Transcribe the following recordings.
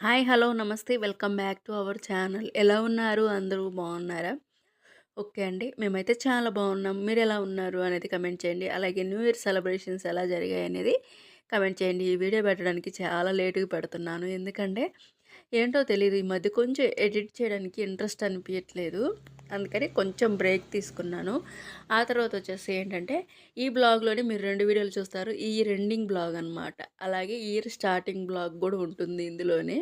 Hi hello నమస్తే. Welcome back to our channel. ఎలా ఉన్నారు? అందరూ బాగున్నారా? ఓకే అండి. మేమైతే చాలా బాగున్నాం. మీరు ఎలా ఉన్నారు? అనేది కమెంట్ చేయండి. అలాగే న్యూ ఇయర్ సెలబ్రేషన్స్ ఎలా జరిగాయి అనేది కమెంట్ చేయండి. ఈ వీడియో పెట్టడానికి చాలా లేటుగా పెడుతున్నాను. ఎందుకంటే ఏంటో తెలియదు ఈ మధ్య కొంచెం ఎడిట్ చేయడానికి ఇంట్రెస్ట్ అనిపించట్లేదు అందుకని కొంచెం బ్రేక్ తీసుకున్నాను. ఆ తర్వాత వచ్చేసి ఏంటంటే ఈ బ్లాగ్లోనే మీరు రెండు వీడియోలు చూస్తారు. ఈ రెండింగ్ బ్లాగ్ అనమాట అలాగే ఇయర్ స్టార్టింగ్ బ్లాగ్ కూడా ఉంటుంది ఇందులోనే.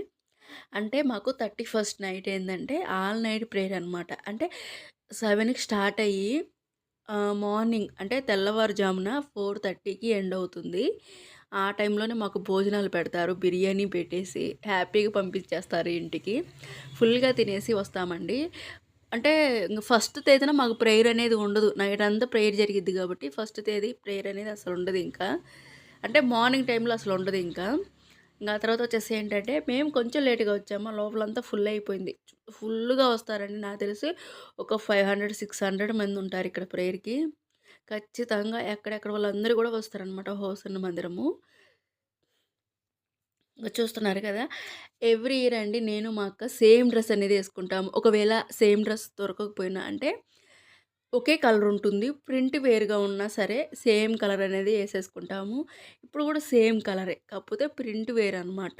అంటే మాకు థర్టీ ఫస్ట్ నైట్ ఏంటంటే ఆల్ నైట్ ప్రేయర్ అనమాట అంటే సెవెన్కి స్టార్ట్ అయ్యి మార్నింగ్ అంటే తెల్లవారుజామున ఫోర్ థర్టీకి ఎండ్ అవుతుంది. ఆ టైంలోనే మాకు భోజనాలు పెడతారు. బిర్యానీ పెట్టేసి హ్యాపీగా పంపించేస్తారు ఇంటికి. ఫుల్గా తినేసి వస్తామండి. అంటే ఫస్ట్ తేదీన మాకు ప్రేయర్ అనేది ఉండదు. నైట్ అంతా ప్రేయర్ జరిగిద్ది కాబట్టి ఫస్ట్ తేదీ ప్రేయర్ అనేది అసలు ఉండదు ఇంకా. అంటే మార్నింగ్ టైంలో అసలు ఉండదు ఇంకా. ఇంకా తర్వాత వచ్చేసి ఏంటంటే మేము కొంచెం లేట్గా వచ్చాము. లోపలంతా ఫుల్ అయిపోయింది. ఫుల్గా వస్తారండి. నాకు తెలిసి ఒక ఫైవ్ హండ్రెడ్ సిక్స్ హండ్రెడ్ మంది ఉంటారు ఇక్కడ ప్రేయర్కి. ఖచ్చితంగా ఎక్కడెక్కడ వాళ్ళందరూ కూడా వస్తారనమాట హోసన్న మందిరము. చూస్తున్నారు కదా! ఎవ్రీ ఇయర్ అండి నేను మా అక్క సేమ్ డ్రెస్ అనేది వేసుకుంటాము. ఒకవేళ సేమ్ డ్రెస్ దొరకకపోయినా అంటే ఒకే కలర్ ఉంటుంది. ప్రింట్ వేరుగా ఉన్నా సరే సేమ్ కలర్ అనేది వేసేసుకుంటాము. ఇప్పుడు కూడా సేమ్ కలరే కాకపోతే ప్రింట్ వేరు అనమాట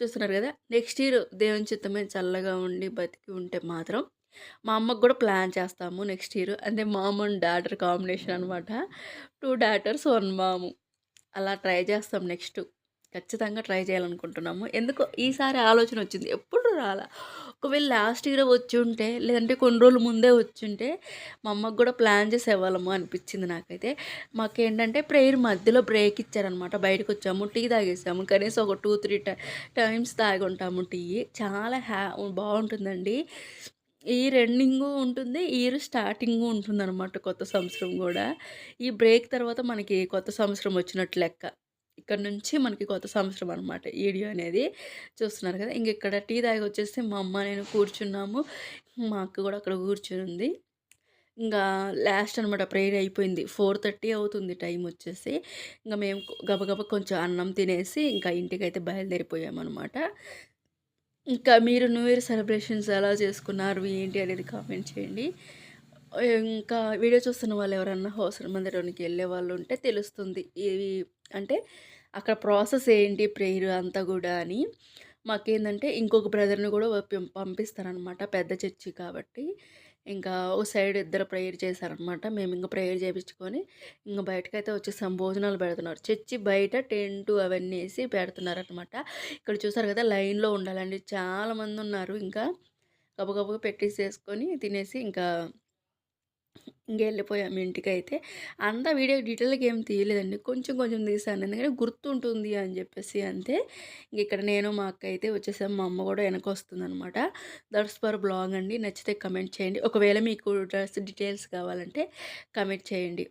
చూస్తున్నారు కదా! నెక్స్ట్ ఇయర్ దేవుని చిత్తమే చల్లగా ఉండి బతికి ఉంటే మాత్రం మా అమ్మకు కూడా ప్లాన్ చేస్తాము నెక్స్ట్ ఇయర్. అంటే మామ అండ్ డాటర్ కాంబినేషన్ అనమాట టూ డాటర్స్ వన్ మాము. అలా ట్రై చేస్తాం నెక్స్ట్. ఖచ్చితంగా ట్రై చేయాలనుకుంటున్నాము. ఎందుకో ఈసారి ఆలోచన వచ్చింది. ఎప్పుడు రాలా? ఒకవేళ లాస్ట్ ఇయర్ వచ్చి ఉంటే లేదంటే కొన్ని రోజులు ముందే వచ్చి ఉంటే మా అమ్మకు కూడా ప్లాన్ చేసేవాళ్ళము అనిపించింది నాకైతే. మాకేంటంటే ప్రేయర్ మధ్యలో బ్రేక్ ఇచ్చారనమాట బయటకు వచ్చాము టీ తాగేసాము. కనీసం ఒక టూ త్రీ టైమ్స్ తాగి ఉంటాము టీ చాలా హ్యా బాగుంటుందండి. ఈ రన్నింగ్ ఉంటుంది ఇయర్ స్టార్టింగ్ ఉంటుంది అనమాట కొత్త సంవత్సరం కూడా. ఈ బ్రేక్ తర్వాత మనకి కొత్త సంవత్సరం వచ్చినట్టు లెక్క. ఇక్కడ నుంచి మనకి కొత్త సంవత్సరం అనమాట వీడియో అనేది చూస్తున్నారు కదా. ఇంక ఇక్కడ టీ తాగి వచ్చేసి మా అమ్మ నేను కూర్చున్నాము. మా అక్క కూడా అక్కడ కూర్చుని ఉంది ఇంకా లాస్ట్ అనమాట ప్రేయర్ అయిపోయింది. ఫోర్ థర్టీ అవుతుంది టైం వచ్చేసి. ఇంకా మేము గబగబ కొంచెం అన్నం తినేసి ఇంకా ఇంటికైతే బయలుదేరిపోయామన్నమాట ఇంకా మీరు న్యూ ఇయర్ సెలబ్రేషన్స్ ఎలా చేసుకున్నారు? ఏంటి అనేది కామెంట్ చేయండి. ఇంకా వీడియో చూస్తున్న వాళ్ళు ఎవరన్నా హోసల్ మందిరానికి వెళ్ళే వాళ్ళు ఉంటే తెలుస్తుంది. ఇవి అంటే అక్కడ ప్రాసెస్ ఏంటి ప్రేయర్ అంతా కూడా అని. మాకేందంటే ఇంకొక బ్రదర్ని కూడా పంపిస్తారనమాట పెద్ద చర్చి కాబట్టి. ఇంకా ఓ సైడ్ ఇద్దరు ప్రేయర్ చేశారనమాట మేము ఇంకా ప్రేయర్ చేయించుకొని ఇంకా బయటకైతే వచ్చేసాం. భోజనాలు పెడుతున్నారు. చర్చి బయట టెంట్ అవన్నీ వేసి పెడుతున్నారనమాట ఇక్కడ చూసారు కదా లైన్లో ఉండాలండి. చాలామంది ఉన్నారు. ఇంకా గబగబగా పెట్టేసేసుకొని తినేసి ఇంకా ఇంకెళ్ళిపోయాము అయితే అంతా వీడియో డీటెయిల్గా ఏం తీయలేదండి. కొంచెం కొంచెం తీసాను. ఎందుకంటే గుర్తుంటుంది అని చెప్పేసి అంతే. ఇంక ఇక్కడ నేను మా అక్క అయితే వచ్చేసాం. మా అమ్మ కూడా వెనక వస్తుందనమాట దట్స్ ఫర్ బ్లాగ్ అండి. నచ్చితే కమెంట్ చేయండి. ఒకవేళ మీకు డ్రెస్ డీటెయిల్స్ కావాలంటే కమెంట్ చేయండి.